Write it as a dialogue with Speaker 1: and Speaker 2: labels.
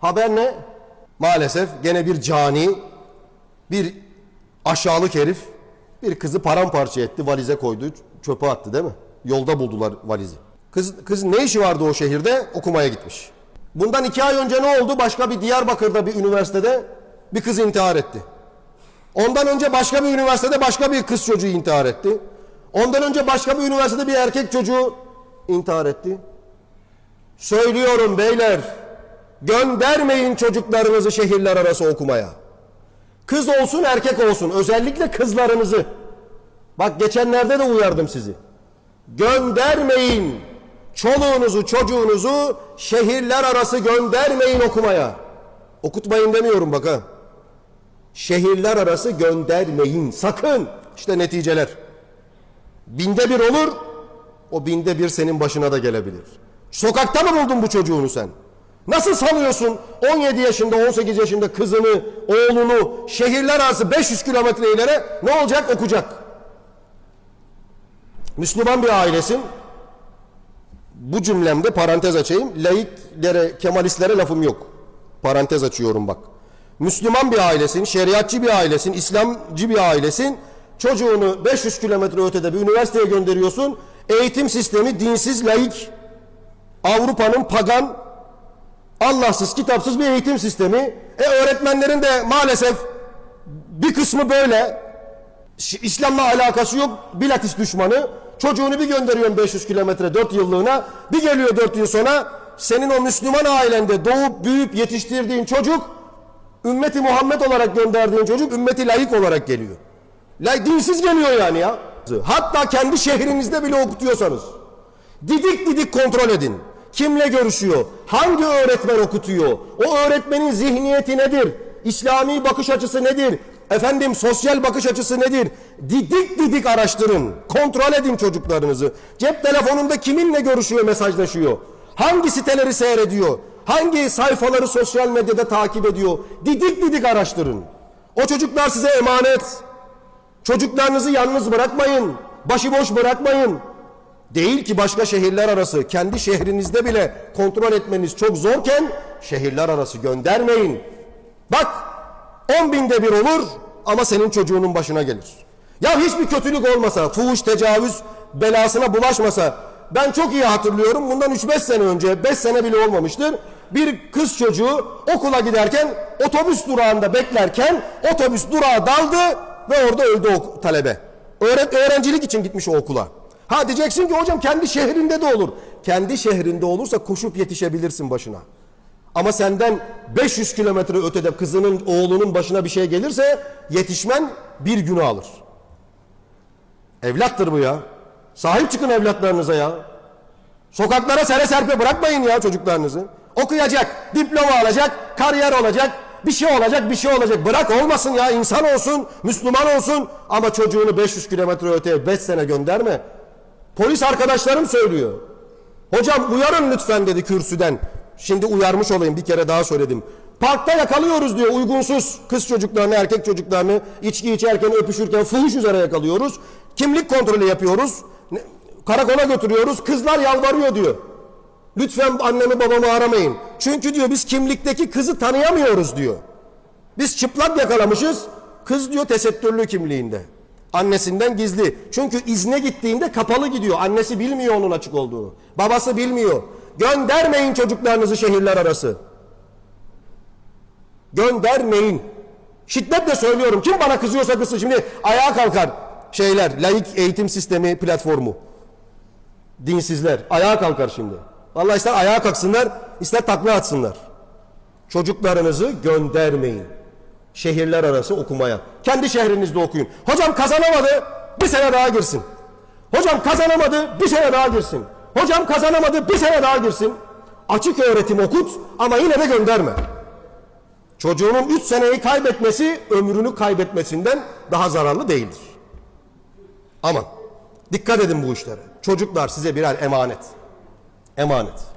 Speaker 1: Haber ne? Maalesef gene bir cani, bir aşağılık herif bir kızı paramparça etti, valize koydu, çöpe attı değil mi? Yolda buldular valizi. Kız, kız ne işi vardı o şehirde? Okumaya gitmiş. Bundan iki ay önce ne oldu? Başka bir Diyarbakır'da bir üniversitede bir kız intihar etti. Ondan önce başka bir üniversitede başka bir kız çocuğu intihar etti. Ondan önce başka bir üniversitede bir erkek çocuğu intihar etti. Söylüyorum beyler, göndermeyin çocuklarınızı şehirler arası okumaya. Kız olsun erkek olsun, özellikle kızlarınızı. Bak geçenlerde de uyardım sizi. Göndermeyin çoluğunuzu çocuğunuzu şehirler arası göndermeyin okumaya. Okutmayın demiyorum bak ha. Şehirler arası göndermeyin sakın. İşte neticeler. Binde bir olur, o binde bir senin başına da gelebilir. Sokakta mı buldun bu çocuğunu sen? Nasıl sanıyorsun 17 yaşında 18 yaşında kızını, oğlunu şehirler arası 500 kilometre ileri ne olacak okuyacak? Müslüman bir ailesin. Bu cümlemde parantez açayım. Laiklere, Kemalistlere lafım yok. Parantez açıyorum bak. Müslüman bir ailesin, şeriatçı bir ailesin, İslamcı bir ailesin. Çocuğunu 500 kilometre ötede bir üniversiteye gönderiyorsun. Eğitim sistemi dinsiz, laik, Avrupa'nın pagan, Allahsız, kitapsız bir eğitim sistemi. E öğretmenlerin de maalesef bir kısmı böyle. İslam'la alakası yok. Bilatis düşmanı. Çocuğunu bir gönderiyorsun 500 kilometre 4 yıllığına. Bir geliyor 4 yıl sonra senin o Müslüman ailende doğup büyüyüp yetiştirdiğin çocuk ümmeti Muhammed olarak gönderdiğin çocuk ümmeti layık olarak geliyor. La, dinsiz geliyor yani ya. Hatta kendi şehrinizde bile okutuyorsanız. Didik didik kontrol edin. Kimle görüşüyor? Hangi öğretmen okutuyor? O öğretmenin zihniyeti nedir? İslami bakış açısı nedir? Efendim sosyal bakış açısı nedir? Didik didik araştırın. Kontrol edin çocuklarınızı. Cep telefonunda kiminle görüşüyor, mesajlaşıyor? Hangi siteleri seyrediyor? Hangi sayfaları sosyal medyada takip ediyor? Didik didik araştırın. O çocuklar size emanet. Çocuklarınızı yalnız bırakmayın. Başıboş bırakmayın. Değil ki başka şehirler arası, kendi şehrinizde bile kontrol etmeniz çok zorken şehirler arası göndermeyin. Bak 10 binde bir olur ama senin çocuğunun başına gelir. Ya hiçbir kötülük olmasa, fuhuş, tecavüz belasına bulaşmasa ben çok iyi hatırlıyorum bundan 3-5 sene önce 5 sene bile olmamıştır. Bir kız çocuğu okula giderken otobüs durağında beklerken otobüs durağa daldı ve orada öldü o talebe. Öğret öğrencilik için gitmiş o okula. Ha diyeceksin ki hocam kendi şehrinde de olur. Kendi şehrinde olursa koşup yetişebilirsin başına. Ama senden 500 kilometre ötede kızının oğlunun başına bir şey gelirse yetişmen bir günü alır. Evlattır bu ya. Sahip çıkın evlatlarınıza ya. Sokaklara sere serpe bırakmayın ya çocuklarınızı. Okuyacak, diploma alacak, kariyer olacak, bir şey olacak, bir şey olacak. Bırak olmasın ya insan olsun, Müslüman olsun ama çocuğunu 500 kilometre öteye 5 sene gönderme. Polis arkadaşlarım söylüyor. Hocam uyarın lütfen dedi kürsüden. Şimdi uyarmış olayım bir kere daha söyledim. Parkta yakalıyoruz diyor uygunsuz kız çocuklarını, erkek çocuklarını içki içerken, öpüşürken fuhuş üzere yakalıyoruz. Kimlik kontrolü yapıyoruz. Karakola götürüyoruz. Kızlar yalvarıyor diyor. Lütfen annemi babamı aramayın. Çünkü diyor biz kimlikteki kızı tanıyamıyoruz diyor. Biz çıplak yakalamışız. Kız diyor tesettürlü kimliğinde. Annesinden gizli. Çünkü izne gittiğinde kapalı gidiyor. Annesi bilmiyor onun açık olduğunu. Babası bilmiyor. Göndermeyin çocuklarınızı şehirler arası. Göndermeyin. Şiddetle söylüyorum. Kim bana kızıyorsa kızsın. Şimdi ayağa kalkar şeyler. Laik eğitim sistemi platformu. Dinsizler. Ayağa kalkar şimdi. Vallahi ister ayağa kalksınlar, ister takla atsınlar. Çocuklarınızı göndermeyin. Şehirler arası okumaya. Kendi şehrinizde okuyun. Hocam kazanamadı, bir sene daha girsin. Hocam kazanamadı, bir sene daha girsin. Hocam kazanamadı, bir sene daha girsin. Açık öğretim okut ama yine de gönderme. Çocuğunun 3 seneyi kaybetmesi ömrünü kaybetmesinden daha zararlı değildir. Aman dikkat edin bu işlere. Çocuklar size birer emanet. Emanet.